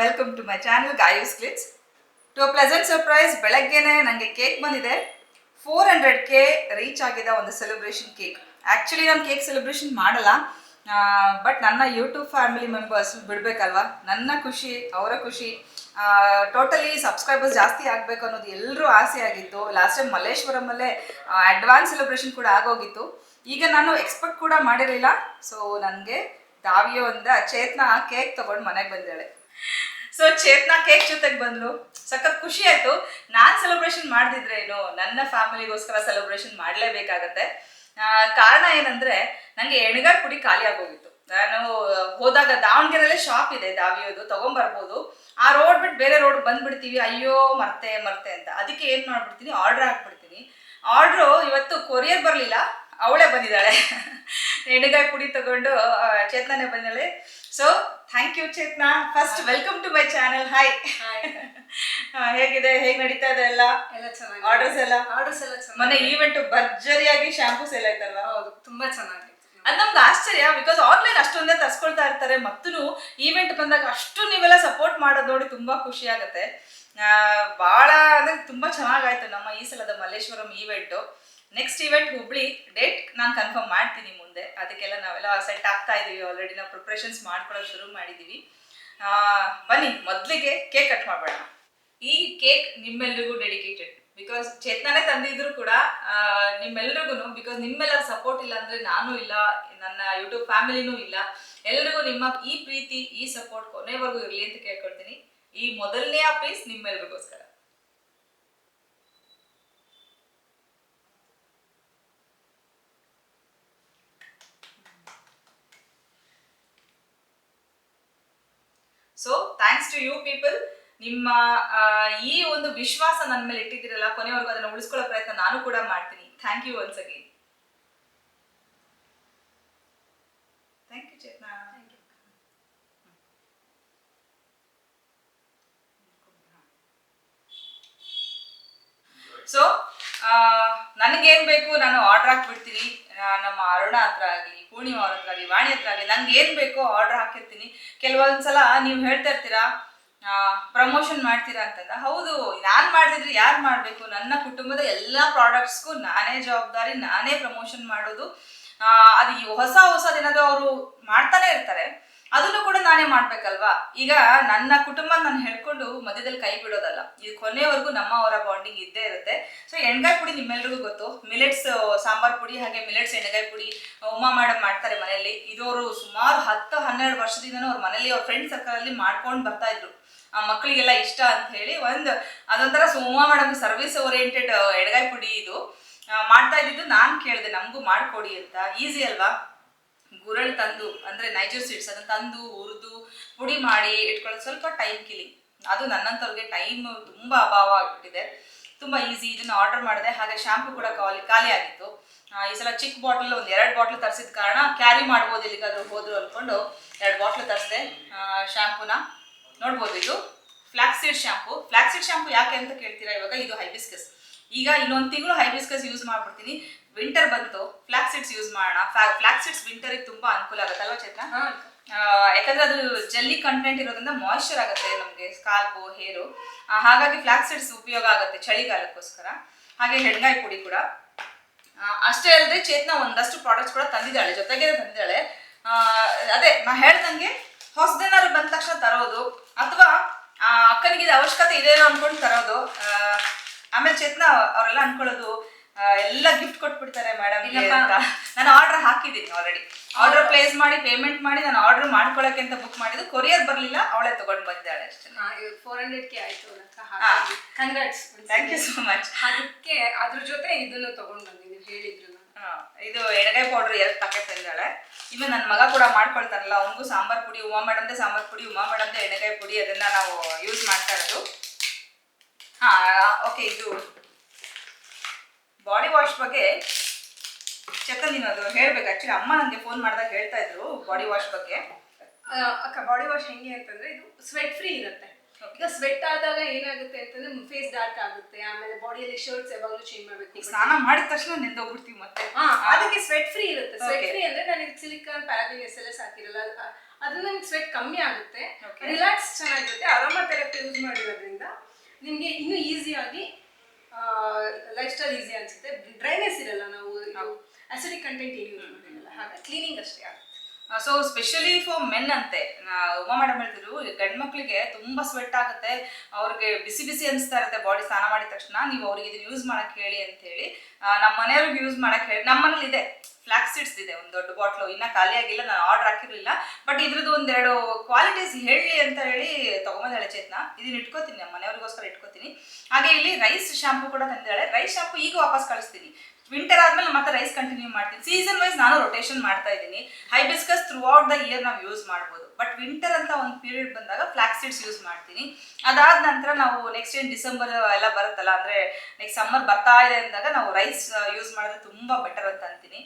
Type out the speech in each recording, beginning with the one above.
Welcome to my channel guys ಕ್ಲಿಟ್ಸ್ to pleasant surprise ಬೆಳಗ್ಗೆನೆ ನನಗೆ cake ಬಂದಿದೆ. ಫೋರ್ ಹಂಡ್ರೆಡ್ ಕೆ ರೀಚ್ ಆಗಿದ ಒಂದು ಸೆಲೆಬ್ರೇಷನ್ ಕೇಕ್ ಆ್ಯಕ್ಚುಲಿ ನಾನು ಕೇಕ್ ಸೆಲೆಬ್ರೇಷನ್ ಮಾಡಲ್ಲ. ಬಟ್ ನನ್ನ ಯೂಟ್ಯೂಬ್ ಫ್ಯಾಮಿಲಿ ಮೆಂಬರ್ಸ್ ಬಿಡಬೇಕಲ್ವಾ? ನನ್ನ ಖುಷಿ, ಅವರ ಖುಷಿ. ಟೋಟಲಿ ಸಬ್ಸ್ಕ್ರೈಬರ್ಸ್ ಜಾಸ್ತಿ ಆಗಬೇಕು ಅನ್ನೋದು ಎಲ್ಲರೂ ಆಸೆ ಆಗಿತ್ತು. ಲಾಸ್ಟ್ ಟೈಮ್ ಮಲ್ಲೇಶ್ವರಮಲ್ಲೇ ಅಡ್ವಾನ್ಸ್ ಸೆಲೆಬ್ರೇಷನ್ ಕೂಡ ಆಗೋಗಿತ್ತು. ಈಗ ನಾನು ಎಕ್ಸ್ಪೆಕ್ಟ್ ಕೂಡ ಮಾಡಿರಲಿಲ್ಲ. ಸೊ ನನಗೆ ದಾವಿಯೋ ಒಂದ ಚೇತನ ಕೇಕ್ ತಗೊಂಡು ಮನೆಗೆ ಬಂದಾಳೆ ಸೊ ಚೇತನ ಕೇಕ್ ಜೊತೆಗೆ ಬಂದ್ಲು. ಸಖತ್ ಖುಷಿ ಆಯ್ತು. ನಾನ್ ಸೆಲೆಬ್ರೇಷನ್ ಮಾಡ್ದಿದ್ರೆ ಏನು ನನ್ನ ಫ್ಯಾಮಿಲಿಗೋಸ್ಕರ ಸೆಲೆಬ್ರೇಷನ್ ಮಾಡಲೇಬೇಕಾಗತ್ತೆ. ಕಾರಣ ಏನಂದ್ರೆ ನಂಗೆ ಎಣ್ಗಾಯಿ ಪುಡಿ ಖಾಲಿ ಆಗೋಗಿತ್ತು. ನಾನು ಹೋದಾಗ ದಾವಣಗೆರೆಲ್ಲೇ ಶಾಪ್ ಇದೆ, ದಾವಿಯೋದು, ತಗೊಂಬರ್ಬೋದು. ಆ ರೋಡ್ ಬಿಟ್ಟು ಬೇರೆ ರೋಡ್ ಬಂದ್ಬಿಡ್ತೀವಿ. ಅಯ್ಯೋ, ಮರ್ತೆ ಮರ್ತೆ ಅಂತ. ಅದಕ್ಕೆ ಏನ್ ಮಾಡ್ಬಿಡ್ತೀನಿ? ಆರ್ಡರ್ ಹಾಕ್ಬಿಡ್ತೀನಿ. ಆರ್ಡ್ರು ಇವತ್ತು ಕೊರಿಯರ್ ಬರಲಿಲ್ಲ. ಅವಳೇ ಬಂದಿದ್ದಾಳೆ. ಎಣ್ಣೆಗಾಯಿ ಪುಡಿ ತಗೊಂಡು ಚೇತನೇ ಬಂದಾಳೆ. So thank you Chetna first welcome to my channel hi ಹೇಗಿದೆ? ಹೇಗ್ ನಡೀತಾ ಇದೆ ಎಲ್ಲ? ಎಲ್ಲ ಚೆನ್ನಾಗಿ ಆರ್ಡರ್ಸ್ ಎಲ್ಲ? ಆರ್ಡರ್ಸ್ ಎಲ್ಲ ಚೆನ್ನಾಗಿ ಮೊನ್ನೆ ಈವೆಂಟ್ ಭರ್ಜರಿಯಾಗಿ ಶಾಂಪೂ ಸೇಲ್ ಆಯ್ತಲ್ವಾ? ಹೌದು ತುಂಬಾ ಚೆನ್ನಾಗಿ ಅದ್ ನಮ್ದು ಆಶ್ಚರ್ಯ ಬಿಕಾಸ್ ಆನ್ಲೈನ್ ಅಷ್ಟೊಂದೇ ತರ್ಸ್ಕೊಳ್ತಾ ಇರ್ತಾರೆ. ಮತ್ತೂ ಈವೆಂಟ್ ಬಂದಾಗ ಅಷ್ಟು ನೀವೆಲ್ಲ ಸಪೋರ್ಟ್ ಮಾಡೋದು ನೋಡಿ ತುಂಬಾ ಖುಷಿ ಆಗುತ್ತೆ. ಬಹಳ ಅಂದ್ರೆ ತುಂಬಾ ಚೆನ್ನಾಗಾಯ್ತು ನಮ್ಮ ಈ ಸಲದ Malleshwaram event next event Hubli date ನಾನು ಕನ್ಫರ್ಮ್ ಮಾಡ್ತೀನಿ ಮುಂದೆ. ಅದಕ್ಕೆಲ್ಲ ನಾವೆಲ್ಲ ಸೆಟ್ ಆಗ್ತಾ ಇದೀವಿ ಆಲ್ರೆಡಿ ನಾವು ಪ್ರಿಪ್ರೇಷನ್ಸ್ ಮಾಡ್ಕೊಳ್ಳೋಕೆ ಶುರು ಮಾಡಿದ್ದೀವಿ ಬನ್ನಿ, ಮೊದಲಿಗೆ ಕೇಕ್ ಕಟ್ ಮಾಡೋಣ ಈ ಕೇಕ್ ನಿಮ್ಮೆಲ್ರಿಗೂ ಡೆಡಿಕೇಟೆಡ್ ಬಿಕಾಸ್ ಚೇತನಾನೇ ತಂದಿದ್ರು ಕೂಡ ನಿಮ್ಮೆಲ್ರಿಗೂ ಬಿಕಾಸ್ ನಿಮ್ಮೆಲ್ಲ ಸಪೋರ್ಟ್ ಇಲ್ಲ ಅಂದರೆ ನಾನು ಇಲ್ಲ, ನನ್ನ ಯೂಟ್ಯೂಬ್ ಫ್ಯಾಮಿಲಿನೂ ಇಲ್ಲ. ಎಲ್ರಿಗೂ ನಿಮ್ಮ ಈ ಪ್ರೀತಿ, ಈ ಸಪೋರ್ಟ್ ಕೊನೆವರೆಗೂ ಇರಲಿ ಅಂತ ಕೇಳ್ಕೊಳ್ತೀನಿ. ಈ ಮೊದಲನೇ piece ನಿಮ್ಮೆಲ್ರಿಗೋಸ್ಕರ so thanks to you people ನಿಮ್ಮ ಈ ಒಂದು ವಿಶ್ವಾಸ ನನ್ನ ಮೇಲೆ ಇಟ್ಟಿದ್ದೀರಲ್ಲ ಕೊನೆವರೆಗೂ ಅದನ್ನು ಉಳಿಸ್ಕೊಳ್ಳೋ ಪ್ರಯತ್ನ ನಾನು ಕೂಡ ಮಾಡ್ತೀನಿ. Thank you once again thank you Chetana so ನನಗೇನ್ ಬೇಕು? ನಾನು ಆರ್ಡರ್ ಹಾಕ್ಬಿಡ್ತೀನಿ. ನಮ್ಮ ಅರುಣ ಹತ್ರ ಆಗಲಿ ಪೂರ್ಣಿಮಾ ಅವ್ರ ಹತ್ರ ಆಗಲಿ ವಾಣಿ ಹತ್ರ ಆಗಲಿ ನಂಗೆ ಏನ್ ಬೇಕೋ ಆರ್ಡರ್ ಹಾಕಿರ್ತೀನಿ. ಕೆಲವೊಂದ್ಸಲ ನೀವು ಹೇಳ್ತಾ ಇರ್ತೀರಾ ಪ್ರಮೋಷನ್ ಮಾಡ್ತೀರಾ ಅಂತಂದ ಹೌದು ನಾನು ಮಾಡಿದ್ರೆ ಯಾರು ಮಾಡಬೇಕು? ನನ್ನ ಕುಟುಂಬದ ಎಲ್ಲ ಪ್ರಾಡಕ್ಟ್ಸ್ಗೂ ನಾನೇ ಜವಾಬ್ದಾರಿ, ನಾನೇ ಪ್ರಮೋಷನ್ ಮಾಡೋದು. ಅದು ಈ ಹೊಸ ಹೊಸದೇನಾದ್ರು ಅವರು ಮಾಡ್ತಾನೆ ಇರ್ತಾರೆ. ಅದನ್ನು ಕೂಡ ನಾನೇ ಮಾಡ್ಬೇಕಲ್ವಾ? ಈಗ ನನ್ನ ಕುಟುಂಬ ನಾನು ಹೇಳ್ಕೊಂಡು ಮಧ್ಯದಲ್ಲಿ ಕೈ ಬಿಡೋದಲ್ಲ. ಇದು ಕೊನೆವರೆಗೂ ನಮ್ಮ ಅವರ ಬಾಂಡಿಂಗ್ ಇದ್ದೇ ಇರುತ್ತೆ. ಸೊ ಎಣ್ಗಾಯಿ ಪುಡಿ ನಿಮ್ಮೆಲ್ರಿಗೂ ಗೊತ್ತು. ಮಿಲೆಟ್ಸ್ ಸಾಂಬಾರ್ ಪುಡಿ, ಹಾಗೆ ಮಿಲೆಟ್ಸ್ ಎಣ್ಣೆಗಾಯಿ ಪುಡಿ ಉಮಾ ಮೇಡಮ್ ಮಾಡ್ತಾರೆ ಮನೆಯಲ್ಲಿ. ಇದು ಅವರು ಸುಮಾರು ಹತ್ತು ಹನ್ನೆರಡು ವರ್ಷದಿಂದನೂ ಅವ್ರ ಮನೇಲಿ ಅವ್ರ ಫ್ರೆಂಡ್ ಸರ್ಕಲ್ ಅಲ್ಲಿ ಮಾಡ್ಕೊಂಡು ಬರ್ತಾ ಇದ್ರು. ಮಕ್ಕಳಿಗೆಲ್ಲ ಇಷ್ಟ ಅಂತ ಹೇಳಿ ಒಂದು ಅದೊಂಥರ ಸುಮ್ಮ ಮೇಡಮ್ ಸರ್ವಿಸ್ ಓರಿಯೆಂಟೆಡ್ ಎಡಗಾಯಿ ಪುಡಿ ಇದು. ಮಾಡ್ತಾ ಇದ್ದಿದ್ದು ನಾನು ಕೇಳಿದೆ, ನಮಗೂ ಮಾಡಿಕೊಡಿ ಅಂತ. ಈಸಿ ಅಲ್ವಾ? ಗುರಳ್ ತಂದು, ಅಂದರೆ ನೈಜರ್ ಸೀಡ್ಸ್ ಅದನ್ನು ತಂದು, ಹುರಿದು, ಪುಡಿ ಮಾಡಿ ಇಟ್ಕೊಳ್ಳೋದು ಸ್ವಲ್ಪ ಟೈಮ್ ಕಿಲಿಂಗ್ ಅದು ನನ್ನಂಥವ್ರಿಗೆ ಟೈಮ್ ತುಂಬ ಅಭಾವ ಆಗಿಬಿಟ್ಟಿದೆ. ತುಂಬ ಈಸಿ ಇದನ್ನು ಆರ್ಡರ್ ಮಾಡಿದೆ. ಹಾಗೆ ಶಾಂಪು ಕೂಡ ಖಾಲಿ ಖಾಲಿ ಆಗಿತ್ತು. ಈ ಸಲ ಚಿಕ್ಕ ಬಾಟಲ್ ಒಂದು ಎರಡು ಬಾಟ್ಲು ತರಿಸಿದ ಕಾರಣ ಕ್ಯಾರಿ ಮಾಡ್ಬೋದು ಇಲ್ಲಿಗಾದ್ರೂ ಹೋದ್ರು ಅಂದ್ಕೊಂಡು ಎರಡು ಬಾಟ್ಲು ತರಿಸಿದೆ ಶಾಂಪೂನ ನೋಡ್ಬೋದು ಇದು ಫ್ಲಾಕ್ಸೀಡ್ ಶಾಂಪು ಫ್ಲಾಕ್ಸೀಡ್ ಶಾಂಪು ಯಾಕೆ ಅಂತ ಕೇಳ್ತೀರಾ ಇವಾಗ? ಇದು ಹೈಬಿಸ್ಕಸ್ ಈಗ ಇನ್ನೊಂದು ತಿಂಗಳು ಹೈಬಿಸ್ಕಸ್ ಯೂಸ್ ಮಾಡ್ಬಿಡ್ತೀನಿ. ವಿಂಟರ್ ಬಂತು. ಫ್ಲಾಕ್ಸಿಡ್ಸ್ ಯೂಸ್ ಮಾಡೋಣ. ಫ್ಲಾಕ್ಸಿಡ್ಸ್ ವಿಂಟರಿಗೆ ತುಂಬಾ ಅನುಕೂಲ ಆಗುತ್ತೆ ಅಲ್ವಾ ಆ, ಯಾಕಂದ್ರೆ ಅದು ಜೆಲ್ಲಿ ಕಂಟೆಂಟ್ ಇರೋದ್ರಿಂದ ಮಾಯಿಶ್ಚರ್ ಆಗುತ್ತೆ ನಮಗೆ ಸ್ಕಾಲ್ಪು ಹೇರು ಹಾಗಾಗಿ ಫ್ಲಾಕ್ಸಿಡ್ಸ್ ಉಪಯೋಗ ಆಗುತ್ತೆ ಚಳಿಗಾಲಕ್ಕೋಸ್ಕರ. ಹಾಗೆ ಹೆಣ್ಗಾಯಿ ಪುಡಿ ಕೂಡ. ಅಷ್ಟೇ ಅಲ್ಲದೆ ಚೇತನ ಒಂದಷ್ಟು ಪ್ರಾಡಕ್ಟ್ಸ್ ಕೂಡ ತಂದಿದ್ದಾಳೆ ಜೊತೆಗೆ ತಂದಿದ್ದಾಳೆ. ಅದೇ ನಾ ಹೇಳ್ದಂಗೆ ಹೊಸದೇನಾದ್ರು ಬಂದ ತಕ್ಷಣ ತರೋದು. ಅಥವಾ ಆ, ಅಕ್ಕನಿಗೆ ಇದು ಅವಶ್ಯಕತೆ ಇದೇನೋ ಅನ್ಕೊಂಡು ತರೋದು. ಆಮೇಲೆ ಚೇತನ ಅವರೆಲ್ಲ ಅನ್ಕೊಳ್ಳೋದು ಎಲ್ಲ ಗಿಫ್ಟ್ ಕೊಟ್ಬಿಡ್ತಾರೆ ಮೇಡಮ್ ನಾನು ಆರ್ಡರ್ ಹಾಕಿದ್ದೀನಿ ಆಲ್ರೆಡಿ ಆರ್ಡರ್ ಪ್ಲೇಸ್ ಮಾಡಿ ಪೇಮೆಂಟ್ ಮಾಡಿ ನಾನು ಆರ್ಡರ್ ಮಾಡ್ಕೊಳಕ್ಕೆ ಅಂತ ಬುಕ್ ಮಾಡಿದ್ದು. ಕೊರಿಯರ್ ಬರಲಿಲ್ಲ ಅವಳೇ ತಗೊಂಡು ಬಂದಿದ್ದಾಳೆ ಅಷ್ಟೇ. ಫೋರ್ ಹಂಡ್ರೆಡ್ ಕೆ ಆಯ್ತು. Congrats thank you so much ಅದಕ್ಕೆ ಅದ್ರ ಜೊತೆ ಇದನ್ನು ತಗೊಂಡ್ ಬಂದಿದ್ದೀನಿ ಹೇಳಿದ್ರು ಇದು ಎಣ್ಣೆಗಾಯಿ ಪೌಡರ್ ಎರಡು ಪ್ಯಾಕೆಟ್ ತಂದಿದ್ದಾಳೆ ಇನ್ನು ನನ್ನ ಮಗ ಕೂಡ ಮಾಡ್ಕೊಳ್ತಾರಲ್ಲ ಅವನಿಗೂ ಸಾಂಬಾರ್ ಪುಡಿ, ಉಮಾ ಮೇಡಮ್ದೇ ಸಾಂಬಾರ್ ಪುಡಿ, ಉಮಾ ಮೇಡಮ್ದೇ ಎಣ್ಣೆಗಾಯಿ ಪುಡಿ, ಅದನ್ನ ನಾವು ಯೂಸ್ ಮಾಡ್ತಾ ಇರೋದು. ಹಾ ಓಕೆ ಇದು ಬಾಡಿ ವಾಶ್ ಬಗ್ಗೆ ಚಕ್ಕ ನೀನು ಅದು ಹೇಳ್ಬೇಕು. ಆಕ್ಚುಲಿ ಅಮ್ಮ ನನಗೆ ಫೋನ್ ಮಾಡಿದಾಗ ಹೇಳ್ತಾ ಇದ್ರು ಬಾಡಿ ವಾಶ್ ಬಗ್ಗೆ. ಅಕ್ಕ ಬಾಡಿ ವಾಶ್ ಹೆಂಗೆ ಅಂತಂದ್ರೆ ಇದು ಸ್ವೆಟ್ ಫ್ರೀ ಇರುತ್ತೆ. ಈಗ ಸ್ವೆಟ್ ಆದಾಗ ಏನಾಗುತ್ತೆ ಅಂತಂದ್ರೆ ಫೇಸ್ ಡಾರ್ಕ್ ಆಗುತ್ತೆ ಆಮೇಲೆ ಬಾಡಿಯಲ್ಲಿ ಶರ್ಟ್ಸ್ ಯಾವಾಗಲೂ ಚೇಂಜ್ ಮಾಡಬೇಕು. ಸ್ನಾನ ಮಾಡಿದ ತಕ್ಷಣ ನೆಂದೋಗ್ಬಿಡ್ತೀವಿ ಮತ್ತೆ. ಅದಕ್ಕೆ ಸ್ವೆಟ್ ಫ್ರೀ ಇರುತ್ತೆ. ಸ್ವೆಟ್ ಫ್ರೀ ಅಂದ್ರೆ ನಾನು silicone paraben S L S ಹಾಕಿರಲ್ಲ ಅದ್ರಿಂದ ನಿಮ್ಗೆ ಸ್ವೆಟ್ ಕಮ್ಮಿ ಆಗುತ್ತೆ. ರಿಲ್ಯಾಕ್ಸ್ ಚೆನ್ನಾಗಿರುತ್ತೆ. ಅರೋಮಾ ಥೆರಪಿ ಯೂಸ್ ಮಾಡಿರೋದ್ರಿಂದ ನಿಮಗೆ ಇನ್ನೂ ಈಸಿಯಾಗಿ ಲೈಫ್ ಸ್ಟೈಲ್ ಈಸಿ ಅನ್ಸುತ್ತೆ. ಡ್ರೈನೆಸ್ ಇರಲ್ಲ ನಾವು. ಅಸಿಡಿಕ್ ಕಂಟೆಂಟ್ ಏನು ಯೂಸ್ ಮಾಡಿರಲ್ಲ. ಹಾಗೆ ಕ್ಲೀನಿಂಗ್ ಅಷ್ಟೇ. ಆಗುತ್ತೆ ಸೊ ಸ್ಪೆಷಲಿ ಫಾರ್ ಮೆನ್ ಅಂತೆ ಉಮಾ ಮೇಡಮ್ ಹೇಳ್ತಿದ್ರು ಗಂಡ್ ಮಕ್ಳಿಗೆ ತುಂಬಾ ಸ್ವೆಟ್ ಆಗುತ್ತೆ, ಅವ್ರಿಗೆ ಬಿಸಿ ಬಿಸಿ ಅನಿಸ್ತಾ ಇರುತ್ತೆ ಬಾಡಿ ಸ್ನಾನ ಮಾಡಿದ ತಕ್ಷಣ, ನೀವು ಅವ್ರಿಗೆ ಇದನ್ನ ಯೂಸ್ ಮಾಡಕ್ ಹೇಳಿ ಅಂತ ಹೇಳಿ ನಮ್ಮ ಮನೆಯವ್ರಿಗೆ ಯೂಸ್ ಮಾಡಕ್ ಹೇಳಿ ನಮ್ಮ ಮನೇಲಿ ಇದೆ ಫ್ಲಾಕ್ಸ್ ಸೀಡ್ಸ್ ಇದೆ, ಒಂದು ದೊಡ್ಡ ಬಾಟ್ಲು ಇನ್ನ ಖಾಲಿ ಆಗಿಲ್ಲ, ನಾನು ಆರ್ಡರ್ ಹಾಕಿರ್ಲಿಲ್ಲ ಬಟ್ ಇದ್ರದ್ದು ಒಂದೆರಡು ಕ್ವಾಲಿಟೀಸ್ ಹೇಳಿ ಅಂತ ಹೇಳಿ ತಗೊಂಬಂದಾಳೆ ಚೇತನ, ಇದನ್ನ ಇಟ್ಕೋತೀನಿ ನಮ್ಮ ಮನೆಯವ್ರಿಗೋಸ್ಕರ ಇಟ್ಕೋತೀನಿ. ಹಾಗೆ ಇಲ್ಲಿ ರೈಸ್ ಶಾಂಪು ಕೂಡ ತಂದಿದ್ದಾಳೆ ರೈಸ್ ಶಾಂಪು ಈಗ ವಾಪಸ್ ಕಳಿಸ್ತೀನಿ. ವಿಂಟರ್ ಆದ್ಮೇಲೆ ಮತ್ತೆ ರೈಸ್ ಕಂಟಿನ್ಯೂ ಮಾಡ್ತೀನಿ. ಸೀಸನ್ ವೈಸ್ ನಾನು ರೊಟೇಷನ್ ಮಾಡ್ತಾ ಇದ್ದೀನಿ. Hibiscus throughout the year ನಾವು ಯೂಸ್ ಮಾಡ್ಬೋದು. ಬಟ್ ವಿಂಟರ್ ಅಂತ ಒಂದು ಪೀರಿಯಡ್ ಬಂದಾಗ ಫ್ಲಾಕ್ ಸೀಡ್ಸ್ ಯೂಸ್ ಮಾಡ್ತೀನಿ. ಅದಾದ ನಂತರ ನಾವು ನೆಕ್ಸ್ಟ್ ಏನು ಡಿಸೆಂಬರ್ ಎಲ್ಲ ಬರುತ್ತಲ್ಲ, ಅಂದ್ರೆ ನೆಕ್ಸ್ಟ್ ಸಮ್ಮರ್ ಬರ್ತಾ ಇದೆ ಅಂದಾಗ ನಾವು ರೈಸ್ ಯೂಸ್ ಮಾಡಿದ್ರೆ ತುಂಬಾ ಬೆಟರ್ ಅಂತ ಅಂತೀನಿ.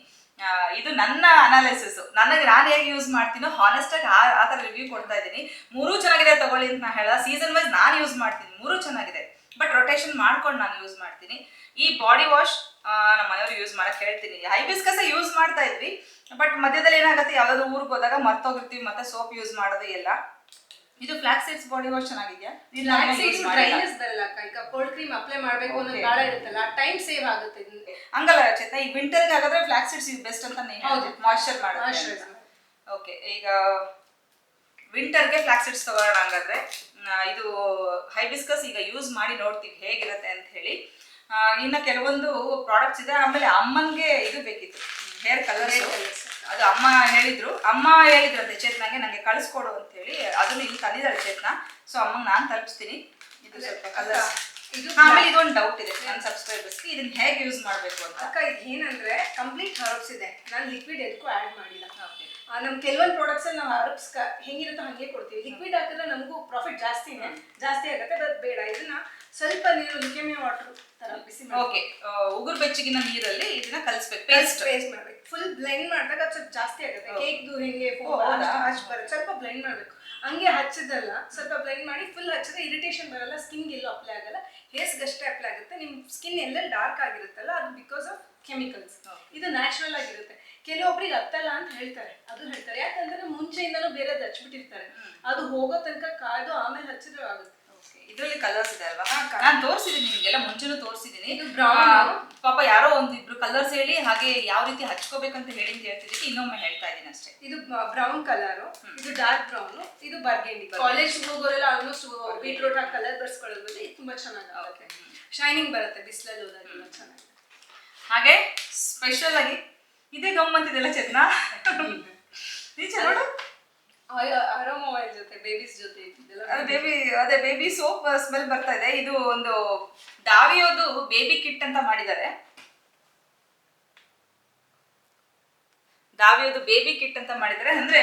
ಇದು ನನ್ನ ಅನಾಲಿಸಿಸ್ ನನಗೆ ನಾನು ಹೇಗೆ ಯೂಸ್ ಮಾಡ್ತೀನೋ ಹಾನೆಸ್ಟಾಗಿ ಆ ಆ ಥರ ರಿವ್ಯೂ ಕೊಡ್ತಾ ಇದ್ದೀನಿ. ಮೂರೂ ಚೆನ್ನಾಗಿದೆ ತಗೊಳ್ಳಿ ಅಂತ ನಾ ಹೇಳ ಸೀಸನ್ ವೈಸ್ ನಾನು ಯೂಸ್ ಮಾಡ್ತೀನಿ. ಮೂರೂ ಚೆನ್ನಾಗಿದೆ. ಬಟ್ ರೊಟೇಷನ್ ಮಾಡ್ಕೊಂಡು ನಾನು ಯೂಸ್ ಮಾಡ್ತೀನಿ. ಈ ಬಾಡಿ ವಾಶ್ ನಮ್ಮ ಮನೆಯವರು ಯೂಸ್ ಮಾಡಕ್ಕೆ ಹೇಳ್ತೀನಿ. ಹೈಬಿಸ್ಕಸ್ ಯೂಸ್ ಮಾಡ್ತಾ ಇದ್ವಿ. ಬಟ್ ಮಧ್ಯದಲ್ಲಿ ಏನಾಗುತ್ತೆ ಯಾವ್ದಾದ್ರು ಊರಿಗೆ ಹೋದಾಗ ಮರ್ತೋಗಿರ್ತೀವಿ ಮತ್ತೆ ಸೋಪ್ ಯೂಸ್ ಮಾಡೋದು ಎಲ್ಲ ಇದು ಫ್ಲಾಕ್ ಸೀಡ್ಸ್ ಬಾಡಿ ವಾಶ್ ಚೆನ್ನಾಗಿದ್ಯಾ. ಕೋಲ್ಡ್ ಕ್ರೀಮ್ ಅಪ್ಲೈ ಮಾಡಬೇಕು ಅನ್ನೋದು ಗಾಳ ಇರುತ್ತಲ್ಲ ಟೈಮ್ ಸೇವ್ ಆಗುತ್ತೆ. ಹಂಗಲ್ಲ ಚೇತ ಈ ವಿಂಟರ್ಗೆ ಹಾಗಾದ್ರೆ ಫ್ಲಾಕ್ ಸೀಡ್ಸ್ ಇಸ್ ಬೆಸ್ಟ್ ಅಂತ ನೀವು ಹೌದು. ಮಾಯ್ಶ್ಚರ್ Moisturize ಓಕೆ ಈಗ ವಿಂಟರ್ಗೆ ಫ್ಲಾಕ್ ಸೀಡ್ಸ್ ತಗೋಣ ಹಂಗಾದ್ರೆ. ಇದು ಹೈಬಿಸ್ಕಸ್ ಈಗ ಯೂಸ್ ಮಾಡಿ ನೋಡ್ತೀವಿ ಹೇಗಿರುತ್ತೆ ಅಂತ ಹೇಳಿ. ಇನ್ನ ಕೆಲವೊಂದು ಪ್ರಾಡಕ್ಟ್ಸ್ ಇದೆ. ಆಮೇಲೆ ಅಮ್ಮನಿಗೆ ಇದು ಬೇಕಿತ್ತು. ಹೇರ್ ಕಲರ್ ಅದು ಅಮ್ಮ ಹೇಳಿದ್ರು. ಅಮ್ಮ ಹೇಳಿದ್ರಂತೆ ಚೇತನಾಗೆ ನನಗೆ ಕಳಿಸ್ಕೊಡು ಅಂತ ಹೇಳಿ ಅದನ್ನು ಇಲ್ಲಿ ತಂದಿದ್ದಾರೆ ಚೇತನ. ಸೊ ಅಮ್ಮಂಗೆ ನಾನು ತಲುಪಿಸ್ತೀನಿ. ಇದು ಸ್ವಲ್ಪ ಕಲರ್ ಇದು ಆಮೇಲೆ ಇದೊಂದು ಡೌಟ್ ಇದೆ ನನ್ನ ಸಬ್ಸ್ಕ್ರೈಬರ್ಸ್ಗೆ ಇದನ್ನ ಹೇಗೆ ಯೂಸ್ ಮಾಡಬೇಕು ಅಂತ. ಅಕ್ಕ ಇದು ಏನಂದ್ರೆ ಕಂಪ್ಲೀಟ್ ಹರ್ಬ್ಸ್ ಇದೆ. ನಾನು ಲಿಕ್ವಿಡ್ ಎದಕ್ಕೂ ಆ್ಯಡ್ ಮಾಡಿಲ್ಲ. Okay. ನಮ್ ಕೆಲವೊಂದು ಪ್ರಾಡಕ್ಟ್ಸ್ ನಾವು ಅರಬ್ಸ್ ಹೆಂಗಿರುತ್ತೋ ಹಂಗೆ ಕೊಡ್ತೀವಿ. ಲಿಕ್ವಿಡ್ ಹಾಕಿದ್ರೆ ನಮಗೂ ಪ್ರಾಫಿಟ್ ಜಾಸ್ತಿನೇ ಜಾಸ್ತಿ ಆಗುತ್ತೆ ಬಟ್ ಬೇಡ. ಇದನ್ನ ಸ್ವಲ್ಪ ನೀರು ಲಿಕೆಮಿ ವಾಟರ್ ತರ ಬಿಸಿ ಓಕೆ ಉಗುರು ಬೆಚ್ಚಗಿನ ನೀರಲ್ಲಿ ಇದನ್ನ ಕಲಿಸ್ಬೇಕು. ಪೇಸ್ಟ್ ಪೇಸ್ಟ್ ಮಾಡ್ಬೇಕು. ಫುಲ್ ಬ್ಲೆಂಡ್ ಮಾಡಿದಾಗ ಅದು ಸ್ವಲ್ಪ ಜಾಸ್ತಿ ಆಗುತ್ತೆ. ಕೇಕ್ ದು ಹೆಂಗೆ? ಅಷ್ಟು ಬರುತ್ತೆ. ಸ್ವಲ್ಪ ಬ್ಲೆಂಡ್ ಮಾಡಬೇಕು. ಹಂಗೆ ಹಚ್ಚದಲ್ಲ ಸ್ವಲ್ಪ ಬ್ಲೆಂಡ್ ಮಾಡಿ ಫುಲ್ ಹಚ್ಚಿದ್ರೆ ಇರಿಟೇಷನ್ ಬರಲ್ಲ ಸ್ಕಿನ್ಗೆ ಎಲ್ಲೂ ಅಪ್ಲೈ ಆಗಲ್ಲ. ಹೇರ್ಸ್ಗಷ್ಟೇ ಅಪ್ಲೈ ಆಗುತ್ತೆ. ನಿಮ್ಮ ಸ್ಕಿನ್ ಎಲ್ಲ ಡಾರ್ಕ್ ಆಗಿರುತ್ತಲ್ಲ ಅದು ಬಿಕಾಸ್ ಆಫ್ ಕೆಮಿಕಲ್ಸ್ ಇದು ನ್ಯಾಚುರಲ್ ಆಗಿರುತ್ತೆ. ಕೆಲವೊಬ್ರಿಗೆ ಹತ್ತಲ್ಲ ಅಂತ ಹೇಳ್ತಾರೆ ಅದು ಹೇಳ್ತಾರೆ. ಯಾಕಂದ್ರೆ ಮುಂಚೆಯಿಂದಲೂ ಬೇರೆ ಹಚ್ಬಿಟ್ಟಿರ್ತಾರೆ. ಅದು ಹೋಗೋ ತನಕ ಕಾಯ್ದು ಆಮೇಲೆ ಹಚ್ಚಿದ್ರೆ ಆಗುತ್ತೆ. ಇದರಲ್ಲಿ ಕಲರ್ಸ್ ಇದೆ ಅಲ್ವಾ. ನಾನು ತೋರಿಸಿದ್ದೀನಿ ನಿಮಗೆಲ್ಲ ಮುಂಚೆನೂ ತೋರಿಸಿದ್ದೀನಿ ಇದು ಬ್ರೌನ್ ಪಾಪ ಯಾರೋ ಒಂದಿಬ್ರು ಕಲರ್ಸ್ ಹೇಳಿ ಹಾಗೆ ಯಾವ ರೀತಿ ಹಚ್ಕೋಬೇಕಂತ ಹೇಳಿ ಅಂತ ಹೇಳ್ತಿದ್ದಕ್ಕೆ ಇನ್ನೊಮ್ಮೆ ಹೇಳ್ತಾ ಇದ್ದೀನಿ ಅಷ್ಟೇ. ಇದು ಬ್ರೌನ್ ಕಲರ್ ಇದು ಡಾರ್ಕ್ ಬ್ರೌನ್ ಇದು ಬರ್ಗೆಂಡಿ ಕಾಲೇಜ್ ಹೋಗೋರೆಲ್ಲ ಆಲ್ಮೋಸ್ಟ್ ಬೀಟ್ರೂಟ್ ಆ ಕಲರ್ ಬರ್ಸ್ಕೊಳ್ಳೋದ್ರಲ್ಲಿ ಇದು ತುಂಬಾ ಚೆನ್ನಾಗಿ ಶೈನಿಂಗ್ ಬರುತ್ತೆ ಬಿಸಿಲಲ್ಲಿ ಹೋದಾಗ ಚೆನ್ನಾಗಿ ಹಾಗೆ ಸ್ಪೆಷಲ್ ಆಗಿ ಇದೇ ಗಮ್ಮಂತಿದೆಲ್ಲ ಚೆನ್ನ ನೀ ನೋಡು. ಆಯಿಲ್ ಅರೋಮಾ ಆಯಿಲ್ ಜೊತೆ ಬೇಬೀಸ್ ಜೊತೆ ಇದೆಲ್ಲ ಅದು ಬೇಬಿ ಅದೇ ಬೇಬಿ ಸೋಪ್ ಸ್ಮೆಲ್ ಬರ್ತಾ ಇದೆ. ಇದು ಒಂದು ದಾವಿಯೋದು ಬೇಬಿ ಕಿಟ್ ಅಂತ ಮಾಡಿದ್ದಾರೆ. ದಾವಿಯೋದು ಬೇಬಿ ಕಿಟ್ ಅಂತ ಮಾಡಿದ್ದಾರೆ. ಅಂದ್ರೆ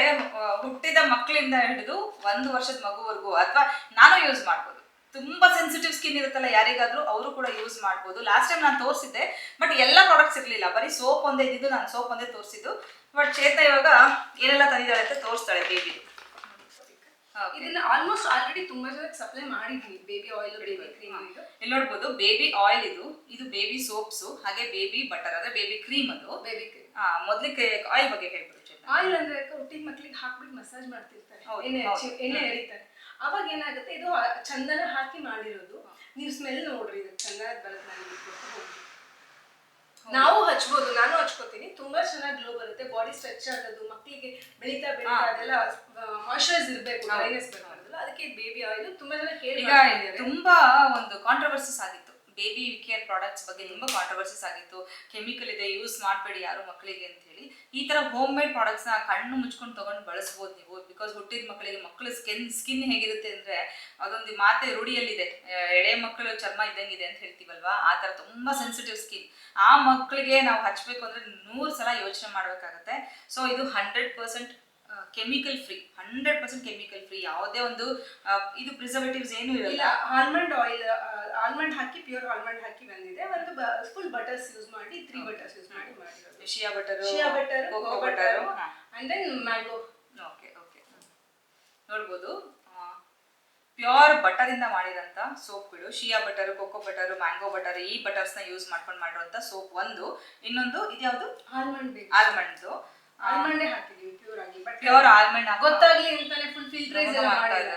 ಹುಟ್ಟಿದ ಮಕ್ಕಳಿಂದ ಹಿಡಿದು ಒಂದು ವರ್ಷದ ಮಗುವರೆಗೂ ಅಥವಾ ನಾನು ಯೂಸ್ ಮಾಡ್ಬೋದು. ತುಂಬಾ ಸೆನ್ಸಿಟಿವ್ ಸ್ಕಿನ್ ಇರುತ್ತಲ್ಲ ಯಾರಿಗಾದ್ರೂ ಅವರು ಕೂಡ ಯೂಸ್ ಮಾಡ್ಬೋದು. ಲಾಸ್ಟ್ ಟೈಮ್ ನಾನು ತೋರಿಸಿದ್ದೆ ಬಟ್ ಎಲ್ಲ ಪ್ರಾಡಕ್ಟ್ಸ್ ಇರಲಿಲ್ಲ ಬರೀ ಸೋಪ್ ಒಂದೇ ಇದ್ದಿದ್ದು ನಾನು ಸೋಪ್ ಒಂದೇ ತೋರಿಸಿದ್ದು. ಬಟ್ ಚೇತ ಇವಾಗ ಏನೆಲ್ಲ ತಂದಿದ್ದಾಳೆ ಅಂತ ತೋರಿಸ್ತಾಳೆ ಬೇಬಿ ಇದನ್ನ ಆಲ್ಮೋಸ್ಟ್ ಆಲ್ರೆಡಿ ತುಂಬಾ ಜನಕ್ಕೆ ಸಪ್ಲೈ ಮಾಡಿದ್ವಿ ಬೇಬಿ ಆಯಿಲ್ ಬೇಬಿ ಕ್ರೀಮ್ ಇದು. ಇಲ್ಲಿ ನೋಡ್ಬೋದು ಬೇಬಿ ಆಯಿಲ್ ಇದು. ಇದು ಬೇಬಿ ಸೋಪ್ಸ್ ಹಾಗೆ ಬೇಬಿ ಬಟರ್ ಅಂದ್ರೆ ಬೇಬಿ ಕ್ರೀಮ್ ಅದು. ಬೇಬಿ ಕ್ರೀಮ್ ಮೊದ್ಲಿಗೆ ಆಯಿಲ್ ಬಗ್ಗೆ ಹೇಳ್ಬಿಡು. ಆಯಿಲ್ ಅಂದ್ರೆ ಹುಟ್ಟಿದ ಮಕ್ಳಿಗೆ ಹಾಕ್ಬಿಟ್ಟು ಮಸಾಜ್ ಮಾಡ್ತಿರ್ತಾರೆ. ಎಣ್ಣೆ ಎಣ್ಣೆ ಎರಿತಾರೆ. ಅವಾಗ ಏನಾಗುತ್ತೆ ಇದು ಚಂದನ ಹಾಕಿ ಮಾಡಿರೋದು. ನೀವು ಸ್ಮೆಲ್ ನೋಡ್ರಿ ಇದು ಚೆನ್ನಾಗಿ ಬರುತ್ತೆ. ನಾವು ಹಚ್ಬೋದು ನಾನು ಹಚ್ಕೋತೀನಿ. ತುಂಬಾ ಚೆನ್ನಾಗಿ ಗ್ಲೋ ಬರುತ್ತೆ. ಬಾಡಿ ಸ್ಟ್ರೆಚ್ ಆಗೋದು ಮಕ್ಕಳಿಗೆ ಬೆಳೀತಾ ಬೆಳೀತಾ. ಅದೆಲ್ಲ ಮಾಯ್ಶ್ಚರೈಸ್ ಇರಬೇಕು ಡ್ರೈನೆಸ್ ಬರಬಾರ್ದಲ್ಲ. ಅದಕ್ಕೆ ಬೇಬಿ ಆಯಿಲ್ ತುಂಬಾ ಜನ ಕೇಳಿ ತುಂಬಾ ಒಂದು ಕಾಂಟ್ರವರ್ಸಸ್ ಆಗಿತ್ತು. ಬೇಬಿ ಕೇರ್ ಪ್ರಾಡಕ್ಟ್ಸ್ ಬಗ್ಗೆ ತುಂಬಾ ಕಾಂಟ್ರವರ್ಸಿಸ್ ಆಗಿತ್ತು. ಕೆಮಿಕಲ್ ಇದೆ ಯೂಸ್ ಮಾಡಬೇಡಿ ಯಾರು ಮಕ್ಕಳಿಗೆ ಅಂತ ಹೇಳಿ. ಈ ತರ ಹೋಮ್ ಮೇಡ್ ಪ್ರಾಡಕ್ಟ್ಸ್ನ ಕಣ್ಣು ಮುಚ್ಕೊಂಡು ತಗೊಂಡು ಬಳಸ್ಬೋದು ನೀವು. ಬಿಕಾಸ್ ಹುಟ್ಟಿದ ಮಕ್ಕಳಿಗೆ ಮಕ್ಕಳ ಸ್ಕಿನ್ ಸ್ಕಿನ್ ಹೇಗಿರುತ್ತೆ ಅಂದ್ರೆ ಅದೊಂದು ಮಾತೆ ರೂಢಿಯಲ್ಲಿದೆ. ಎಳೆ ಮಕ್ಕಳು ಚರ್ಮ ಇದ್ದಂಗಿದೆ ಅಂತ ಹೇಳ್ತೀವಲ್ವಾ? ಆ ತರ ತುಂಬಾ ಸೆನ್ಸಿಟಿವ್ ಸ್ಕಿನ್ ಆ ಮಕ್ಕಳಿಗೆ ನಾವು ಹಚ್ಬೇಕು ಅಂದ್ರೆ ನೂರು ಸಲ ಯೋಚನೆ ಮಾಡ್ಬೇಕಾಗತ್ತೆ. ಸೊ ಇದು hundred percent chemical free hundred percent chemical free ಯಾವುದೇ ಒಂದು ಇದು ಪ್ರಿಸರ್ವೇಟಿವ್ಸ್ ಏನು ಇಲ್ಲ ಇರಲ್ಲ ಆಲ್ಮಂಡ್ ಆಯಿಲ್ ಆಲ್ಮಂಡ್ ಹಾಕಿ ಪ್ಯೂರ್ ಆಲ್ಮಂಡ್ ಹಾಕಿ ಬಂದಿದೆ. ಒಂದು ಫುಲ್ ಬಟರ್ಸ್ ಯೂಸ್ ಮಾಡಿ ತ್ರೀ ಬಟರ್ಸ್ ಯೂಸ್ ಮಾಡಿ ಮಾಡಿರೋದು. Shea butter shea butter cocoa butter and then mango okay okay ನೋಡ್ಬೋದು. ಪ್ಯೂರ್ ಬಟರ್ ಇಂದ ಮಾಡಿರೋಂಥ ಸೋಪ್ಗಳು shea butter cocoa butter mango butter ಈ ಬಟರ್ಸ್ನ ಯೂಸ್ ಮಾಡ್ಕೊಂಡು ಮಾಡಿರೋಂಥ ಸೋಪ್ ಒಂದು. ಇನ್ನೊಂದು ಇದ್ಯಾವುದು? ಆಲ್ಮಂಡ್ ಆಲ್ಮಂಡ್ ಆಲ್ಮಂಡ್ದು ಆಲ್ಮಂಡೇ ಹಾಕಿದೀವಿ ಪ್ಯೂರ್ ಆಗಿ. ಬಟ್ ಪ್ಯೂರ್ ಆಲ್ಮಂಡ್ ಗೊತ್ತಾಗ್ಲಿ ಅಂತಾನೆ ಫುಲ್ ಫಿಲ್ಟ್ರೈಸ್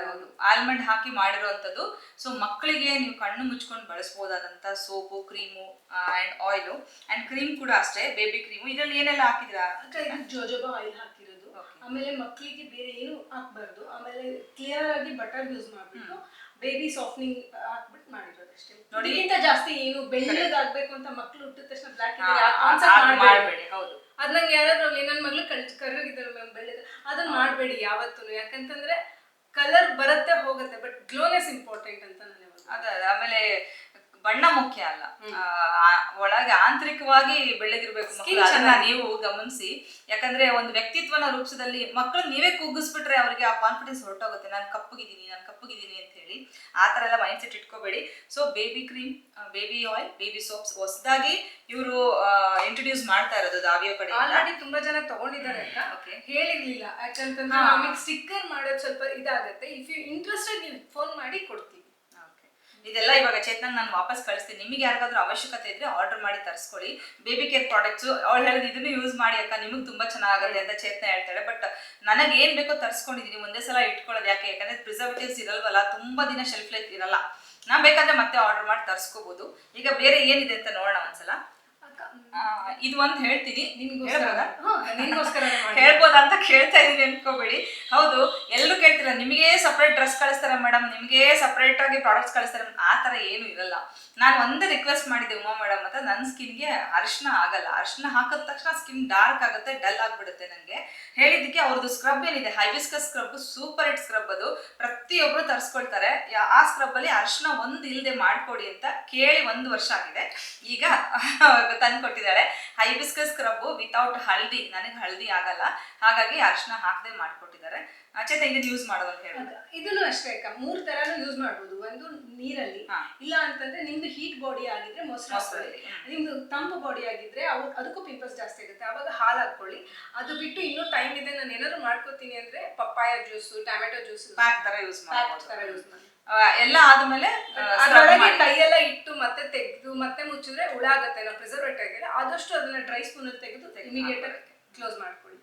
ಹೌದು ಆಲ್ಮಂಡ್ ಹಾಕಿ ಮಾಡಿರುವಂತದ್ದು ಸೊ ಮಕ್ಕಳಿಗೆ ನೀವು ಕಣ್ಣು ಮುಚ್ಕೊಂಡು ಬಳಸಬಹುದಾದಂತ soap cream and oil and cream ಕೂಡ ಅಷ್ಟೇ ಬೇಬಿ ಕ್ರೀಮು ಇದ್ರಲ್ಲಿ ಏನೆಲ್ಲ ಹಾಕಿದ್ರಾ ಜೋಜೋಬಾ ಆಯಿಲ್ ಹಾಕಿರೋದು. ಆಮೇಲೆ ಮಕ್ಕಳಿಗೆ ಬೇರೆ ಏನು ಹಾಕ್ಬಾರ್ದು. ಆಮೇಲೆ ಕ್ಲಿಯರ್ ಆಗಿ ಬಟರ್ ಯೂಸ್ ಮಾಡ್ಬಿಟ್ಟು ಬೇಬಿ ಸಾಫ್ಟ್ನಿಂಗ್ ಹಾಕ್ಬಿಟ್ಟು ಮಾಡಿರೋದು ಅಷ್ಟೇ. ನೋಡಿ. ಜಾಸ್ತಿ ಏನು ಬೆಳ್ಳಗಾಗ್ಬೇಕು ಅಂತ ಮಕ್ಕಳು ಹುಟ್ಟಿದ ತಕ್ಷಣ ಬ್ಲಾಕ್ ಮಾಡ್ಬೇಡಿ ಹೌದು. ಅದ್ ನಂಗೆ ಯಾರಾದ್ರೂ ನನ್ನ ಮಗಳು ಕಳ್ ಕರಗಿದ್ರು ಮ್ಯಾಮ್ ಬೆಳ್ಳಗ ಅದನ್ನ ಮಾಡಬೇಡಿ ಯಾವತ್ತೂ ಯಾಕಂತಂದ್ರೆ ಕಲರ್ ಬರುತ್ತೆ ಹೋಗುತ್ತೆ ಬಟ್ ಗ್ಲೋನೆಸ್ ಇಂಪಾರ್ಟೆಂಟ್ ಅಂತ ನಾನು ಯಾವಾಗ್ಲೂ ಅದ ಅದ. ಆಮೇಲೆ ಬಣ್ಣ ಮುಖ್ಯ ಅಲ್ಲ. ಒಳಗೆ ಆಂತರಿಕವಾಗಿ ಬೆಳ್ಳಗಿರ್ಬೇಕು ಮಕ್ಕಳು ಅದನ್ನ ನೀವು ಗಮನಿಸಿ. ಯಾಕಂದ್ರೆ ಒಂದು ವ್ಯಕ್ತಿತ್ವನ ರೂಪದಲ್ಲಿ ಮಕ್ಕಳು ನೀವೇ ಕುಗ್ಗಿಸ್ಬಿಟ್ರೆ ಅವರಿಗೆ ಆ ಕಾನ್ಫಿಡೆನ್ಸ್ ಹೊರಟೋಗುತ್ತೆ. ನಾನು ಕಪ್ಪಗಿದ್ದೀನಿ ನಾನು ಕಪ್ಪಗಿದ್ದೀನಿ ಅಂತ ಹೇಳಿ. ಆ ಥರ ಎಲ್ಲ mind set ಇಟ್ಕೋಬೇಡಿ. So baby cream baby oil baby soaps ಹೊಸದಾಗಿ ಇವರು ಇಂಟ್ರೊಡ್ಯೂಸ್ ಮಾಡ್ತಾ ಇರೋದು ದಾವಿಯೋ ಕಡೆ ಆಲ್ರೆಡಿ ತುಂಬಾ ಜನ ತಗೊಂಡಿದ್ದಾರೆ ಅಂತ. ಹೇಳಿರ್ಲಿಲ್ಲ. ಯಾಕಂತಂದ್ರೆ ಸ್ಟಿಕ್ಕರ್ ಮಾಡೋದು ಸ್ವಲ್ಪ ಇದಾಗುತ್ತೆ. ಇಫ್ ಯು ಇಂಟ್ರೆಸ್ಟೆಡ್ ನೀವು ಫೋನ್ ಮಾಡಿ ಕೊಡ್ತೀವಿ Okay. ಇದೆಲ್ಲ ಇವಾಗ ಚೇತನ್ ನಾನು ವಾಪಸ್ ಕಳಿಸ್ತೀನಿ. ನಿಮಗೆ ಯಾರಿಗಾದ್ರೂ ಅವಶ್ಯಕತೆ ಇದ್ರೆ ಆರ್ಡರ್ ಮಾಡಿ ತರಿಸ್ಕೊಳ್ಳಿ. ಬೇಬಿ ಕೇರ್ ಪ್ರಾಡಕ್ಟ್ಸ್ ಅವಳು ಹೇಳಿದ್ ಇದನ್ನು ಯೂಸ್ ಮಾಡಿ ಅಕ್ಕ. ನಿಮಗೆ ತುಂಬಾ ಚೆನ್ನಾಗುತ್ತೆ ಅಂತ ಚೇತನ ಹೇಳ್ತಾಳೆ. ಬಟ್ ನನಗೆ ಏನ್ ಬೇಕೋ ತರಿಸ್ಕೊಂಡಿದ್ದೀನಿ ಒಂದೇ ಸಲ ಇಟ್ಕೊಳ್ಳೋದು ಯಾಕೆ? ಯಾಕಂದ್ರೆ ಪ್ರಿಸರ್ವೇಟಿವ್ಸ್ ಇರಲ್ವಲ್ಲ, ತುಂಬಾ ದಿನ ಶೆಲ್ಫ್ ಲೈಫ್ ಇರಲ್ಲ. ನಾನು ಬೇಕಾದ್ರೆ ಮತ್ತೆ ಆರ್ಡರ್ ಮಾಡಿ ತರಿಸ್ಕೋಬಹುದು ಈಗ ಬೇರೆ ಏನಿದೆ ಅಂತ ನೋಡೋಣ ಒಂದ್ಸಲ. ಇದು ಒಂದು ಹೇಳ್ತೀನಿ. ನಿಮ್ಗೋಸ್ಕರ ನಿನ್ಗೋಸ್ಕರ ಹೇಳ್ಬೋದಾ ಅಂತ ಕೇಳ್ತಾ ಇದೀನಿ ಅನ್ಕೋಬೇಡಿ. ಹೌದು ಎಲ್ಲರೂ ಕೇಳ್ತಿಲ್ಲ ನಿಮಗೆ ಸಪ್ರೇಟ್ ಡ್ರೆಸ್ ಕಳಿಸ್ತಾರೆ ಮೇಡಮ್ ನಿಮಗೆ ಸಪ್ರೇಟ್ ಆಗಿ ಪ್ರಾಡಕ್ಟ್ಸ್ ಕಳಿಸ್ತಾರೆ ಆ ಥರ ಏನು ಇರಲ್ಲ. ನಾನು ಒಂದು ರಿಕ್ವೆಸ್ಟ್ ಮಾಡಿದ್ದೆ ಉಮಾ ಮೇಡಮ್ ಅಂತ ನನ್ನ ಸ್ಕಿನ್ಗೆ ಅರಿಶಿನ ಆಗಲ್ಲ. ಅರಿಶಿನ ಹಾಕಿದ ತಕ್ಷಣ ಸ್ಕಿನ್ ಡಾರ್ಕ್ ಆಗುತ್ತೆ ಡಲ್ ಆಗ್ಬಿಡುತ್ತೆ ನನಗೆ ಹೇಳಿದ್ದಕ್ಕೆ ಅವ್ರದ್ದು ಸ್ಕ್ರಬ್ ಏನಿದೆ hibiscus scrub super hit scrub ಅದು. ಪ್ರತಿಯೊಬ್ರು ತರಿಸ್ಕೊಳ್ತಾರೆ. ಆ ಸ್ಕ್ರಬ್ ಅಲ್ಲಿ ಅರಿಶಿನ ಒಂದು ಇಲ್ಲದೆ ಮಾಡ್ಕೊಡಿ ಅಂತ ಕೇಳಿ ಒಂದು ವರ್ಷ ಆಗಿದೆ. ಈಗ ತಂದು ಕೊಟ್ಟಿದ್ದಾಳೆ ಹೈಬಿಸ್ಕಸ್ ಸ್ಕ್ರಬ್ ವಿತೌಟ್ ಹಲ್ದಿ ನನಗೆ ಹಳದಿ ಆಗಲ್ಲ. ಹಾಗಾಗಿ ಅರ್ಶನ ಹಾಕದೆ ಮಾಡ್ಕೊಟ್ಟಿದ್ದಾರೆ. ಆಚೆ ಇದನ್ನ ಯೂಸ್ ಮಾಡೋದು ಅಂತ ಹೇಳಿದ್ರೆ ಇದನ್ನು ಅಷ್ಟೇ ಅಕ್ಕ. ಮೂರ್ ತರಾನು ಯೂಸ್ ಮಾಡ್ಬೋದು. ಒಂದು ನೀರಲ್ಲಿ. ಇಲ್ಲ ಅಂತಂದ್ರೆ ನಿಮ್ದು ಹೀಟ್ ಬಾಡಿ ಆಗಿದ್ರೆ ಮೊಸರು ನಿಮ್ದು ತಂಪು ಬಾಡಿ ಆಗಿದ್ರೆ ಅವು ಅದಕ್ಕೂ ಪಿಂಪಲ್ಸ್ ಜಾಸ್ತಿ ಆಗುತ್ತೆ ಅವಾಗ ಹಾಲು ಹಾಕೊಳ್ಳಿ ಅದು ಬಿಟ್ಟು ಇನ್ನೂ ಟೈಮ್ ಇದೆ ನಾನು ಏನಾದ್ರು ಮಾಡ್ಕೋತೀನಿ ಅಂದ್ರೆ papaya juice tomato juice pack ತರ ಯೂಸ್ ತರ ಯೂಸ್ ಮಾಡಿ ಎಲ್ಲ ಆದ್ಮೇಲೆ ಅದರೊಳಗೆ ಕೈಯೆಲ್ಲ ಇಟ್ಟು ಮತ್ತೆ ತೆಗೆದು ಮತ್ತೆ ಮುಚ್ಚಿದ್ರೆ ಹುಳ ಆಗುತ್ತೆ ನಾವು ಪ್ರಿಸರ್ವೇಟ್ ಆಗಿಲ್ಲ ಆದಷ್ಟು ಅದನ್ನ ಡ್ರೈ ಸ್ಪೂನ್ ತೆಗೆದು ಇಮಿಡಿಯೇಟ್ ಆಗಿ ಕ್ಲೋಸ್ ಮಾಡ್ಕೊಳ್ಳಿ.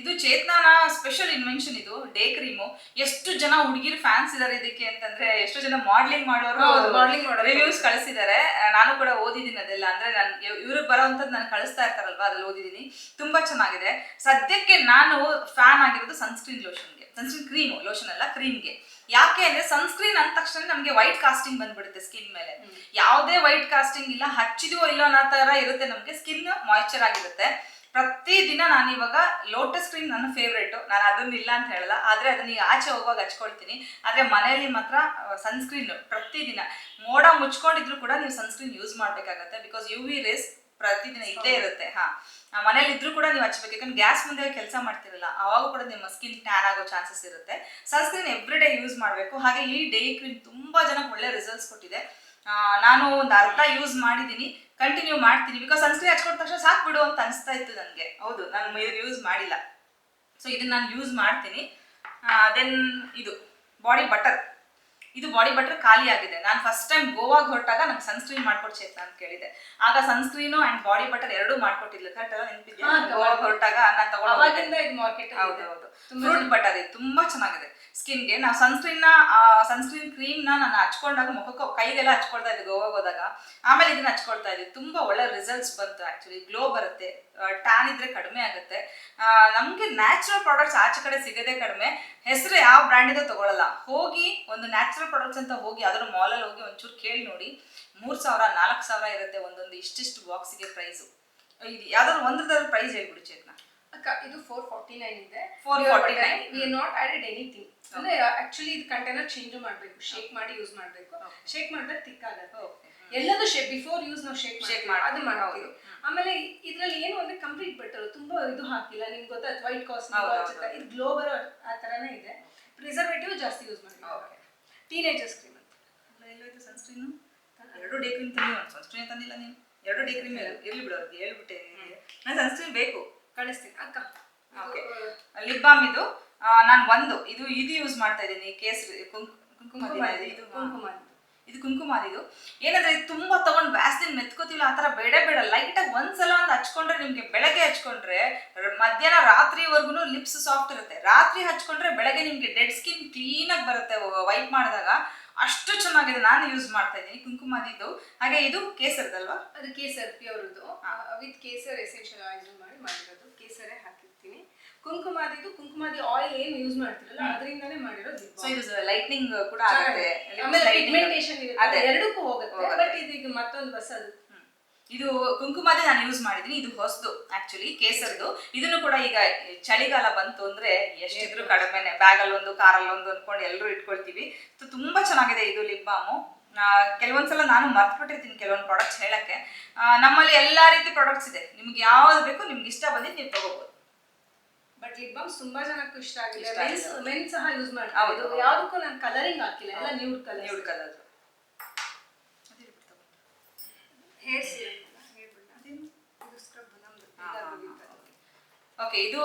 ಇದು ಚೇತನಾನ ಸ್ಪೆಷಲ್ ಇನ್ವೆನ್ಷನ್ ಇದು ಡೇ ಕ್ರೀಮು ಎಷ್ಟು ಜನ ಹುಡುಗಿರ್ ಫ್ಯಾನ್ಸ್ ಇದಾರೆ ಇದಕ್ಕೆ ಅಂತಂದ್ರೆ ಎಷ್ಟು ಜನ ಮಾಡ್ಲಿಂಗ್ ಮಾಡೋರು ಮಾಡ್ಲಿಂಗ್ ಮಾಡೋರು. ರಿವ್ಯೂಸ್ ಕಳಿಸಿದ್ದಾರೆ ನಾನು ಕೂಡ ಓದಿದ್ದೀನಿ ಅದೆಲ್ಲ. ಅಂದ್ರೆ ನಾನು ಇವ್ರಿಗೆ ಬರೋವಂಥದ್ದು ನಾನು ಕಳಿಸ್ತಾ ಇರ್ತಾರಲ್ವಾ ಅದ್ರಲ್ಲಿ ಓದಿದ್ದೀನಿ. ತುಂಬಾ ಚೆನ್ನಾಗಿದೆ. ಸದ್ಯಕ್ಕೆ ನಾನು ಫ್ಯಾನ್ ಆಗಿರೋದು ಸನ್ಸ್ಕ್ರೀನ್ ಲೋಷನ್ಗೆ ಸನ್ಸ್ಕ್ರೀನ್ ಕ್ರೀಮ್ ಲೋಷನ್ ಅಲ್ಲ ಕ್ರೀಮ್ಗೆ ಯಾಕೆ ಅಂದ್ರೆ ಸನ್ಸ್ಕ್ರೀನ್ ಅಂದ ತಕ್ಷಣ ನಮಗೆ ವೈಟ್ ಕಾಸ್ಟಿಂಗ್ ಬಂದ್ಬಿಡುತ್ತೆ ಸ್ಕಿನ್ ಮೇಲೆ. ಯಾವುದೇ ವೈಟ್ ಕಾಸ್ಟಿಂಗ್ ಇಲ್ಲ ಹಚ್ಚಿದೋ ಇಲ್ಲೋ ಅನ್ನೋ ತರ ಇರುತ್ತೆ ನಮಗೆ ಸ್ಕಿನ್ ಮಾಯ್ಚರ್ ಆಗಿರುತ್ತೆ. ಪ್ರತಿದಿನ ನಾನು ಇವಾಗ ಲೋಟಸ್ ಕ್ರೀಮ್ ನನ್ನ ಫೇವ್ರೇಟ್ ನಾನು ಅದನ್ನ ಇಲ್ಲ ಅಂತ ಹೇಳಲ್ಲ ಆದ್ರೆ ಅದನ್ನ ಈಗ ಆಚೆ ಹೋಗುವಾಗ ಹಚ್ಕೊಳ್ತೀನಿ. ಆದ್ರೆ ಮನೆಯಲ್ಲಿ ಮಾತ್ರ ಸನ್ಸ್ಕ್ರೀನ್ ಪ್ರತಿದಿನ. ಮೋಡ ಮುಚ್ಕೊಂಡಿದ್ರು ಕೂಡ ನೀವು ಸನ್ಸ್ಕ್ರೀನ್ ಯೂಸ್ ಮಾಡ್ಬೇಕಾಗತ್ತೆ ಬಿಕಾಸ್ ಯು ವಿ ರೇಸ್ ಪ್ರತಿದಿನ ಇದ್ದೇ ಇರುತ್ತೆ ಹಾ. ಮನೇಲಿ ಇದ್ರೂ ಕೂಡ ನೀವು ಹಚ್ಬೇಕು ಯಾಕಂದ್ರೆ ಗ್ಯಾಸ್ ಮುಂದೆ ಕೆಲಸ ಮಾಡ್ತಿರಲ್ಲ ಅವಾಗ ಕೂಡ ನಿಮ್ಮ ಸ್ಕಿನ್ ಟ್ಯಾನ್ ಆಗೋ ಚಾನ್ಸಸ್ ಇರುತ್ತೆ. ಸನ್ಸ್ಕ್ರೀನ್ ಎವ್ರಿ ಡೇ ಯೂಸ್ ಮಾಡಬೇಕು. ಹಾಗೆ ಈ ಡೇ ಕ್ರೀಮ್ ತುಂಬಾ ಜನಕ್ಕೆ ಒಳ್ಳೆ ರಿಸಲ್ಟ್ಸ್ ಕೊಟ್ಟಿದೆ. ನಾನು ಒಂದು ಅರ್ಧ ಯೂಸ್ ಮಾಡಿದ್ದೀನಿ ಕಂಟಿನ್ಯೂ ಮಾಡ್ತೀನಿ. ಬಿಕಾಸ್ ಸನ್ಸ್ಕ್ರೀನ್ ಹಚ್ಕೊಂಡ ತಕ್ಷಣ ಸಾಕು ಬಿಡು ಅಂತ ಅನಿಸ್ತಾ ಇತ್ತು ನನಗೆ. ಹೌದು, ನಾನು ಇದು ಯೂಸ್ ಮಾಡಿಲ್ಲ. ಸೊ ಇದನ್ನ ನಾನು ಯೂಸ್ ಮಾಡ್ತೀನಿ. ದೆನ್ ಇದು ಬಾಡಿ ಬಟರ್ ಇದು ಬಾಡಿ ಬಟರ್ ಖಾಲಿ ಆಗಿದೆ. ನಾನು ಫಸ್ಟ್ ಟೈಮ್ ಗೋವಾಗ ಹೊರಟಾಗ ನಂಗೆ ಸನ್ಸ್ಕ್ರೀನ್ ಮಾಡ್ಕೊಡ್ ಚೇತನ ಅಂತ ಕೇಳಿದೆ. ಆಗ ಸನ್ಸ್ಕ್ರೀನು ಅಂಡ್ ಬಾಡಿ ಬಟರ್ ಎರಡೂ ಮಾಡ್ಕೊಟ್ಟಿಲ್ಲ ಕರೆಕ್ಟ್ ಅಲ್ಲ ನೆನಪಿದ್ಯಾ? ಹಾ, ಹೊರಟಾಗ ನಾನು ತಗೊಂಡು ಇದು ಮಾರ್ಕೆಟ್ ಹೌದು ಹೌದು ಫ್ರೂಟ್ ಬಟರ್ ಇದು ತುಂಬಾ ಚೆನ್ನಾಗಿದೆ ಸ್ಕಿನ್ಗೆ ನಾವು ಸನ್ಸ್ಕ್ರೀನ್ನ ಸನ್ಸ್ಕ್ರೀನ್ ಕ್ರೀಮ್ನ ನಾನು ಹಚ್ಕೊಂಡಾಗ ಮುಖಕ್ಕೆ ಕೈಗೆಲ್ಲ ಹಚ್ಕೊಳ್ತಾ ಇದ್ದೆ ಗೋವಾಗೆ ಹೋದಾಗ. ಆಮೇಲೆ ಇದನ್ನ ಹಚ್ಕೊಳ್ತಾ ಇದ್ದೆ. ತುಂಬಾ ಒಳ್ಳೆ ರಿಸಲ್ಟ್ಸ್ ಬಂತು ಆಕ್ಚುಲಿ ಗ್ಲೋ ಬರುತ್ತೆ. ಟ್ಯಾನ್ ಇದ್ರೆ ಕಡಿಮೆ ಆಗುತ್ತೆ. ನಮಗೆ ನ್ಯಾಚುರಲ್ ಪ್ರಾಡಕ್ಟ್ಸ್ ಆಚೆ ಕಡೆ ಸಿಗದೆ ಕಡಿಮೆ. ಹೆಸರು ಯಾವ ಬ್ರ್ಯಾಂಡ್ ಇದೆ ತಗೊಳಲ್ಲ. ಹೋಗಿ ಒಂದು ನ್ಯಾಚುರಲ್ ಪ್ರಾಡಕ್ಟ್ಸ್ ಅಂತ ಹೋಗಿ ಅದರ ಮಾಲಲ್ಲಿ ಹೋಗಿ ಒಂಚೂರು ಕೇಳಿ ನೋಡಿ. ಮೂರ್ ಸಾವಿರ ನಾಲ್ಕು ಸಾವಿರ ಇರುತ್ತೆ ಒಂದೊಂದು ಇಷ್ಟಿಷ್ಟು ಬಾಕ್ಸಿಗೆ ಪ್ರೈಸು ಇದು ಯಾವ್ದಾದ್ರು ಒಂದ್ರದಾದ್ರು ಪ್ರೈಸ್ ಹೇಳ್ಬಿಡಿ ಚೇತನ. ಅಕ್ಕ ಇದು ಫೋರ್ ಫಾರ್ಟಿ ನೈನ್ ಇದೆ 449. ವಿ ನಾಟ್ ಆಡೆಡ್ ಎನಿಥಿಂಗ್ ಅಂದ್ರೆ ಆಕ್ಚುಲಿ ಇದು ಕಂಟೈನರ್ ಚೇಂಜ್ ಮಾಡಬೇಕು. ಶೇಕ್ ಮಾಡಿ ಯೂಸ್ ಮಾಡಬೇಕು. ಶೇಕ್ ಮಾಡಿದ್ರೆ ತಿಕ್ ಆಗುತ್ತೆ. ಎಲ್ಲದೂ ಶೇಕ್ ಬಿಫೋರ್ ಯೂಸ್ ನಾವು ಶೇಕ್ ಶೇಕ್ ಮಾಡಿ ಅದು ಮಾಡೋದು ಮಾಡ್ತೀವಿ. ಆಮೇಲೆ ಇದ್ರಲ್ಲಿ ಏನು ಅಂದ್ರೆ ಕಂಪ್ಲೀಟ್ ಬೆಟರ್ ತುಂಬಾ ಇದು ಹಾಕಿಲ್ಲ. ನಿಮ್ಗೆ ಗೊತ್ತಾಯ್ತು ವೈಟ್ ಕಾಸ್ಟ್. ಇದು ಗ್ಲೋಬಲ್ ಆ ತರನೇ ಇದೆ. ಪ್ರಿಸರ್ವೇಟಿವ್ ಜಾಸ್ತಿ ಯೂಸ್ ಮಾಡಿ. ಟೀನೇಜರ್ಸ್ ಕ್ರೀಮ್ ಅಂತ. ಎಲ್ಲೋಯ್ತು sunscreen? ಎರಡು ಡೇ ಕ್ರೀಮ್ ತಂದಿಲ್ಲ ಒಂದು ಸನ್ಸ್ಕ್ರೀನ್ ತಂದಿಲ್ಲ ನೀನು? ಎರಡು ಡೇ ಕ್ರೀಮ್ ಇರ್ಲಿ ಬಿಡು ಅವ್ರಿಗೆ. ಹೇಳ್ಬಿಟ್ಟೆ ನಾನು ಸನ್ಸ್ಕ್ರೀನ್ ಬೇಕು. ಕಳಿಸ್ತೀನಿ. ಅಕ್ಕ. ಓಕೆ ಲಿಪ್ ಬಾಮ್ ಇದು. ನಾನು ಒಂದು. ಇದು ಇದು ಯೂಸ್ ಮಾಡ್ತಾ ಇದ್ದೀನಿ. ಕೇಸರಿ ಕುಂಕುಮ ಕುಂಕುಮ ದಿನ ಇದು, ಕುಂಕುಮ ಇದು. ಏನಂದ್ರೆ ಇದು ತುಂಬಾ ತಗೊಂಡ್ ವ್ಯಾಸ್ಲಿನ್ ಮೆತ್ಕೋತಿಲ್ಲ ಆ ಥರ ಬೇಡ ಬೇಡ. ಲೈಟಾಗಿ ಒಂದ್ಸಲ ಒಂದು ಹಚ್ಕೊಂಡ್ರೆ ನಿಮ್ಗೆ ಬೆಳಗ್ಗೆ ಹಚ್ಕೊಂಡ್ರೆ ಮಧ್ಯಾಹ್ನ ರಾತ್ರಿವರೆಗೂ ಲಿಪ್ಸ್ ಸಾಫ್ಟ್ ಇರುತ್ತೆ. ರಾತ್ರಿ ಹಚ್ಕೊಂಡ್ರೆ ಬೆಳಗ್ಗೆ ನಿಮ್ಗೆ ಡೆಡ್ ಸ್ಕಿನ್ ಕ್ಲೀನಾಗಿ ಬರುತ್ತೆ ವೈಪ್ ಮಾಡಿದಾಗ. ಅಷ್ಟು ಚೆನ್ನಾಗಿದೆ ನಾನು ಯೂಸ್ ಮಾಡ್ತಾ ಇದ್ದೀನಿ ಕುಂಕುಮದಿದ್ದು ಹಾಗೆ ಇದು ಕೇಸರದಲ್ವಾ? ಅದು ಕೇಸರ್ ಪ್ಯೂರ್ದು ವಿತ್ ಕೇಸರ್ ಎಸೆನ್ಷಿಯಲ್ ಆಯಿಲ್ ಮಾಡಿ ಮಾಡಿರೋದು ಕೇಸರೇ ಹಾಕಿರ್ತೀನಿ. ಕುಂಕುಮಾದಿದು ಕುಂಕುಮಾದಿ ಆಯಿಲ್ ಏನ್ ಯೂಸ್ ಮಾಡ್ತಿರಲ್ಲ ಅದರಿಂದಾನೇ ಮಾಡಿರೋದು ಸೊ ಇದು ಲೈಟ್ನಿಂಗ್ ಕೂಡ ಆಗುತ್ತೆ. ಆಮೇಲೆ ಪಿಗ್ಮೆಂಟೇಷನ್ ಇರುತ್ತೆ. ಅದೇ. ಎರಡಕ್ಕೂ ಹೋಗುತ್ತೆ. ಬಟ್ ಇದೀಗ ಮತ್ತೊಂದು ಬಸ್ ಅದು ಇದು ಕುಂಕುಮಾದಿ ನಾನು ಯೂಸ್ ಮಾಡಿದೀನಿ ಇದು ಹೊಸದು ಆಕ್ಚುಲಿ ಕೇಸರ್ದು. ಇದನ್ನು ಕೂಡ ಈಗ ಚಳಿಗಾಲ ಬಂತು ಅಂದ್ರೆ ಎಷ್ಟಿದ್ರು ಕಡಿಮೆನೆ. ಬ್ಯಾಗ್ ಅಲ್ಲಿ ಒಂದು ಕಾರಲ್ಲಿ ಒಂದು ಅನ್ಕೊಂಡು ಎಲ್ಲರೂ ಇಟ್ಕೊಳ್ತೀವಿ. ತುಂಬಾ ಚೆನ್ನಾಗಿದೆ ಇದು ಲಿಪ್ ಬಾಮು ಕೆಲವೊಂದ್ಸಲ ನಾನು ಮರ್ತ್ಬಿಟ್ಟಿರ್ತೀನಿ ಕೆಲವೊಂದು ಪ್ರಾಡಕ್ಟ್ಸ್ ಹೇಳಕ್ಕೆ. ನಮ್ಮಲ್ಲಿ ಎಲ್ಲಾ ರೀತಿ ಪ್ರಾಡಕ್ಟ್ಸ್ ಇದೆ. ನಿಮ್ಗೆ ಯಾವ್ದು ಬೇಕು ನಿಮ್ಗೆ ಇಷ್ಟ ಬಂದಿದ್ದು ನೀವು ತಗೋಬಹುದು ಬಟ್ ಲಿಪ್ ಬಾಮ್ಸ್ ತುಂಬಾ ಜನಕ್ಕೂ ಇಷ್ಟ ಆಗಿದೆ. ಮೆನ್ಸ್ ಮೆನ್ ಸಹ ಯೂಸ್ ಮಾಡ್ತಾರೆ. ಯಾವ್ದಕ್ಕೂ ನಾನು ಕಲರಿಂಗ್ ಹಾಕಿಲ್ಲ. ಎಲ್ಲ nude colour nude colour hair. Okay ಇದು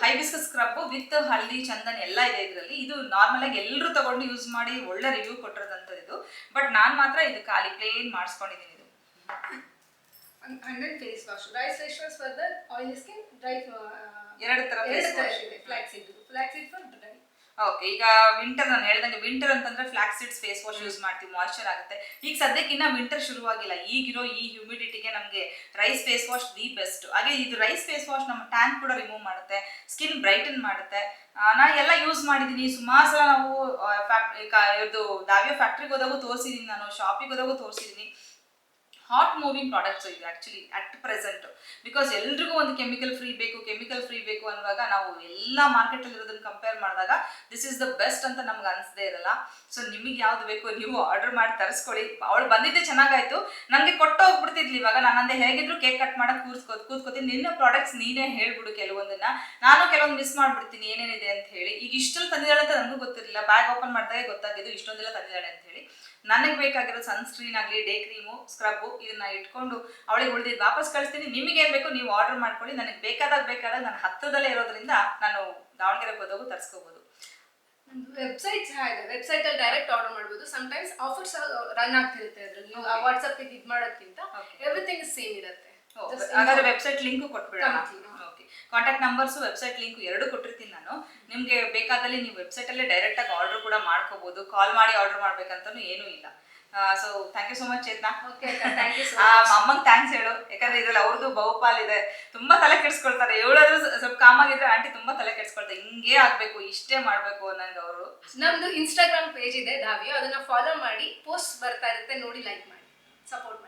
hibiscus scrub with haldi chandan ಎಲ್ಲ ಇದೆ ಇದರಲ್ಲಿ. ಇದು ನಾರ್ಮಲ್ ಆಗಿ ಎಲ್ಲರೂ ತಗೊಂಡು ಯೂಸ್ ಮಾಡಿ ಒಳ್ಳೆ ರಿವ್ಯೂ ಕೊಟ್ಟಿರೋದಂಥದ್ದು ಇದು. ಬಟ್ ನಾನು ಮಾತ್ರ ಇದು ಖಾಲಿ ಪ್ಲೇನ್ ಮಾಡಿಸ್ಕೊಂಡಿದ್ದೀನಿ ಇದು. Hundred face wash dry face wash for the oil skin dry ಎರಡು ತರ ಎರಡು. ಇದೆ seed seed for dry okay ಈಗ ವಿಂಟರ್ ನಾನು ಹೇಳ್ದಂಗೆ ವಿಂಟರ್ ಅಂತಂದ್ರೆ ಫ್ಲಾಕ್ಸಿಡ್ಸ್ ಫೇಸ್ ವಾಶ್ ಯೂಸ್ ಮಾಡ್ತೀವಿ ಮಾಯಶ್ಚರ್ ಆಗುತ್ತೆ. ಈಗ ಸದ್ಯಕ್ಕೆ ಇನ್ನ ವಿಂಟರ್ ಶುರುವಾಗಿಲ್ಲ. ಈಗಿರೋ ಈ ಹ್ಯೂಮಿಡಿಟಿಗೆ ನಮಗೆ rice face wash the best ಹಾಗೆ ಇದು ರೈಸ್ ಫೇಸ್ ವಾಶ್ ನಮ್ಮ ಟ್ಯಾನ್ ಕೂಡ ರಿಮೂವ್ ಮಾಡುತ್ತೆ ಸ್ಕಿನ್ ಬ್ರೈಟನ್ ಮಾಡುತ್ತೆ. ನಾನು ಎಲ್ಲ ಯೂಸ್ ಮಾಡಿದ್ದೀನಿ. ಸುಮಾರು ಸಲ ನಾವು ಫ್ಯಾಕ್ಟ್ರಿ ಇದು ದಾವ್ಯ ಫ್ಯಾಕ್ಟ್ರಿಗೆ ಹೋದಾಗೂ ತೋರಿಸಿದ್ದೀನಿ ನಾನು ಶಾಪಿಗೆ ಹೋದಾಗೂ ತೋರಿಸಿದ್ದೀನಿ ಹಾಟ್ ಮೂವಿಂಗ್ ಪ್ರಾಡಕ್ಟ್ಸ್ ಇದು ಆ್ಯಕ್ಚುಲಿ ಅಟ್ ಪ್ರೆಸೆಂಟ್ ಬಿಕಾಸ್ ಎಲ್ರಿಗೂ ಒಂದು ಕೆಮಿಕಲ್ ಫ್ರೀ ಬೇಕು ಕೆಮಿಕಲ್ ಫ್ರೀ ಬೇಕು ಅನ್ನುವಾಗ ನಾವು ಎಲ್ಲ ಮಾರ್ಕೆಟಲ್ಲಿ ಇರೋದನ್ನ ಕಂಪೇರ್ ಮಾಡಿದಾಗ ದಿಸ್ ಇಸ್ ದ ಬೆಸ್ಟ್ ಅಂತ ನಮ್ಗೆ ಅನ್ಸದೇ ಇರಲ್ಲ. ಸೊ ನಿಮಗೆ ಯಾವ್ದು ಬೇಕು ನೀವು ಆರ್ಡರ್ ಮಾಡಿ ತರಿಸ್ಕೊಳ್ಳಿ. ಅವಳು ಬಂದಿದ್ದೆ ಚೆನ್ನಾಗಾಯ್ತು. ನನಗೆ ಕೊಟ್ಟು ಹೋಗ್ಬಿಡ್ತಿದ್ಲಿ ಇವಾಗ. ನಾನು ಅಂದೆ, ಹೇಗಿದ್ರು ಕೇಕ್ ಕಟ್ ಮಾಡಕ್ಕೆ ಕೂರ್ಸ್ಕೋದು ಕೂತ್ಕೋತೀನಿ. ನಿನ್ನ ಪ್ರಾಡಕ್ಟ್ಸ್ ನೀನೇ ಹೇಳ್ಬಿಡು ಕೆಲವೊಂದನ್ನ. ನಾನು ಕೆಲವೊಂದು ಮಿಸ್ ಮಾಡ್ಬಿಡ್ತೀನಿ. ಏನೇನಿದೆ ಅಂತ ಹೇಳಿ. ಈಗ ಇಷ್ಟೊಂದು ತಂದಿದ್ದಾಳೆ ಅಂತ ನನಗೂ ಗೊತ್ತಿರಲಿಲ್ಲ. ಬ್ಯಾಗ್ ಓಪನ್ ಮಾಡಿದಾಗ ಗೊತ್ತಾಗಿದ್ದು ಇಷ್ಟೊಂದೆಲ್ಲ ತಂದಿದ್ದಾಳೆ ಅಂತ ಹೇಳಿ. ನನಗೆ ಬೇಕಾಗಿರೋ ಸನ್ಸ್ಕ್ರೀನ್ ಆಗಲಿ ಡೇ ಕ್ರೀಮು ಸ್ಕ್ರಬ್ಬು ಇದನ್ನ ಇಟ್ಕೊಂಡು ಅವಳಿಗೆ ಉಳಿದಿದ್ದು ವಾಪಸ್ ಕಳಿಸ್ತೀನಿ. ನಿಮಗೆ ಏನು ಬೇಕು ನೀವು ಆರ್ಡರ್ ಮಾಡ್ಕೊಳ್ಳಿ. ನನಗೆ ಬೇಕಾದಾಗ ಬೇಕಾದಾಗ ನನ್ನ ಹತ್ತಿರದಲ್ಲೇ ಇರೋದ್ರಿಂದ ನಾನು ದಾವಣಗೆರೆಗೆ ಹೋದೋಗು ತರಿಸ್ಕೋಬೋದು. ವೆಬ್ಸೈಟ್ ಸಹ ಇದೆ ವೆಬ್ಸೈಟ್ ಅಲ್ಲಿ ಡೈರೆಕ್ಟ್ ಆರ್ಡರ್ ಮಾಡಬಹುದು ಸಮ್ಟೈಮ್ಸ್ ಆಫರ್ಸ್ ರನ್ ಆಗ್ತಿರುತ್ತೆ ಅದ್ರಲ್ಲಿ. ನೀವು ವಾಟ್ಸ್ಆಪ್ ಇದು ಮಾಡೋದ್ಕಿಂತ. ಎವ್ರಿಥಿಂಗ್ ಸೇಮ್ ಇರುತ್ತೆ. ಹಾಗಾದ್ರೆ ವೆಬ್ಸೈಟ್ ಲಿಂಕ್ ಕೊಟ್ಬಿಡೋಣ. ಕಾಂಟ್ಯಾಕ್ಟ್ ನಂಬರ್ಸ್ ವೆಬ್ಸೈಟ್ ಲಿಂಕ್ ಎರಡು ಕೊಟ್ಟಿರ್ತೀನಿ ನಾನು. ನಿಮಗೆ ಬೇಕಾದಲ್ಲಿ ನೀವು ವೆಬ್ಸೈಟಲ್ಲೇ ಡೈರೆಕ್ಟಾಗಿ ಆರ್ಡರ್ ಕೂಡ ಮಾಡ್ಕೋಬಹುದು ಕಾಲ್ ಮಾಡಿ ಆರ್ಡರ್ ಮಾಡ್ಬೇಕಂತನೂ ಏನೂ ಇಲ್ಲ. So thank you so much Chetana. ಅಮ್ಮಂಗ್ thanks ಹೇಳು. ಯಾಕಂದ್ರೆ ಇದ್ರಲ್ಲಿ ಅವ್ರದ್ದು ಬಹುಪಾಲ್ ಇದೆ. ತುಂಬಾ ತಲೆ ಕೆಡಿಸ್ಕೊಳ್ತಾರೆ. ಇವಳಾದ್ರೂ ಸ್ವಲ್ಪ ಕಾಮಾಗಿದ್ರೆ ಆಂಟಿ ತುಂಬಾ ತಲೆ ಕೆಡಿಸ್ಕೊಳ್ತಾರೆ. ಹಿಂಗೇ ಆಗ್ಬೇಕು ಇಷ್ಟೇ ಮಾಡ್ಬೇಕು ಅನ್ನಂಗೆ ಅವರು. ನಮ್ದು ಇನ್ಸ್ಟಾಗ್ರಾಮ್ ಪೇಜ್ ಇದೆ ದಾವಿಯೋ. ಅದನ್ನ ಫಾಲೋ ಮಾಡಿ ಪೋಸ್ಟ್ ಬರ್ತಾ ಇರುತ್ತೆ. ನೋಡಿ ಲೈಕ್ ಮಾಡಿ. ಸಪೋರ್ಟ್ ಮಾಡಿ.